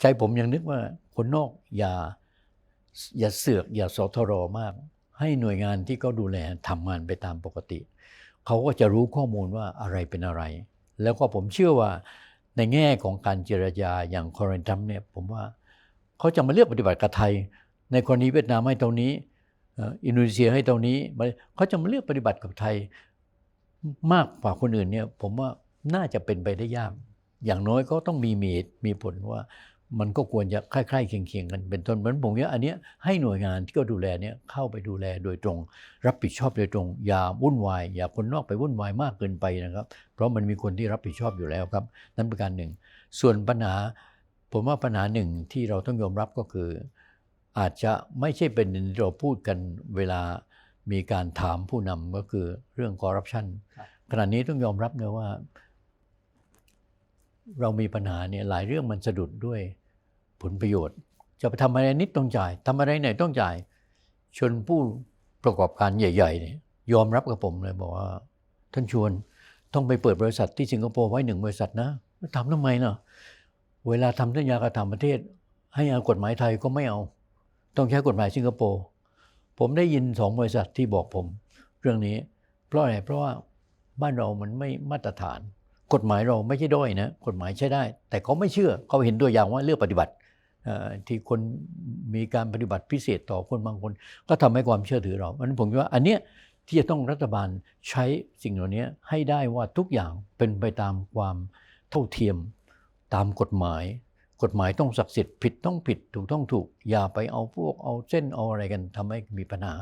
ใจผมยังนึกว่าคนนอกอย่าอย่าเสือกอย่าสทรมาก ให้หน่วยงานที่เขาดูแลทำงานไปตามปกติ เขาก็จะรู้ข้อมูลว่าอะไรเป็นอะไร แล้วก็ผมเชื่อว่าในแง่ของการเจรจาอย่างคอร์เรนทัมเนี่ยผมว่าเขาจะมาเลือกปฏิบัติกับไทย ในกรณีเวียดนามให้เท่านี้อินโดนีเซียให้เท่านี้เขาจะมาเลือกปฏิบัติกับไทยมากกว่าคนอื่นเนี่ยผมว่าน่าจะเป็นไปได้ยากอย่างน้อยก็ต้องมีมีเหตุมีผลว่า มันก็ควรจะคล้ายๆเคียงๆกันเป็นต้นเหมือนผมเนี่ยอันเนี้ยให้หน่วยงานที่เขาดูแลเนี่ยเข้าไปดูแลโดยตรง รับผิดชอบโดยตรง อย่าวุ่นวายอย่าคนนอกไปวุ่นวายมากเกินไปนะครับ เพราะมันมีคนที่รับผิดชอบอยู่แล้วครับ นั่นเป็นการหนึ่ง ส่วนปัญหา ผมว่าปัญหาหนึ่งที่เราต้องยอมรับก็คือ อาจจะไม่ใช่เป็นที่เราพูดกันเวลามีการถามผู้นำก็คือเรื่องคอร์รัปชันครับขณะนี้ต้องยอมรับนะว่า เรามีปัญหาเนี่ยหลายเรื่องมันสะดุดด้วยผลประโยชน์ จะไปทำอะไรนิดต้องจ่ายทำอะไรไหนต้องจ่าย ชนผู้ประกอบการใหญ่ๆเนี่ยยอมรับกับผมเลยบอกว่า ท่านชวนต้องไปเปิดบริษัทที่สิงคโปร์ไว้หนึ่งบริษัทนะทำทำไมเนาะเวลาทำสัญญากับต่างประเทศ ให้เอากฎหมายไทยก็ไม่เอา ต้องใช้กฎหมายสิงคโปร์ผมได้ยินสองบริษัทที่บอกผม เรื่องนี้ เพราะอะไรเพราะว่าบ้านเรามันไม่มาตรฐาน กฎหมายเราไม่ใช่ด้อยนะกฎหมายใช้ได้ แต่เขาไม่เชื่อเขาเห็นตัวอย่างว่าเลือกปฏิบัติที่คนมีการปฏิบัติพิเศษต่อคนบางคน ก็ทำให้ความเชื่อถือเราเพราะฉะนั้นผมว่าอันเนี้ยที่จะต้องรัฐบาลใช้สิ่งเหล่านี้ให้ได้ว่าทุกอย่างเป็นไปตามความเท่าเทียมตามกฎหมาย กฎหมายต้องศักดิ์สิทธิ์ผิดต้องผิดถูกต้องถูก อย่าไปเอาพวกเอาเส้นเอาอะไรกันทำให้มีปัญหา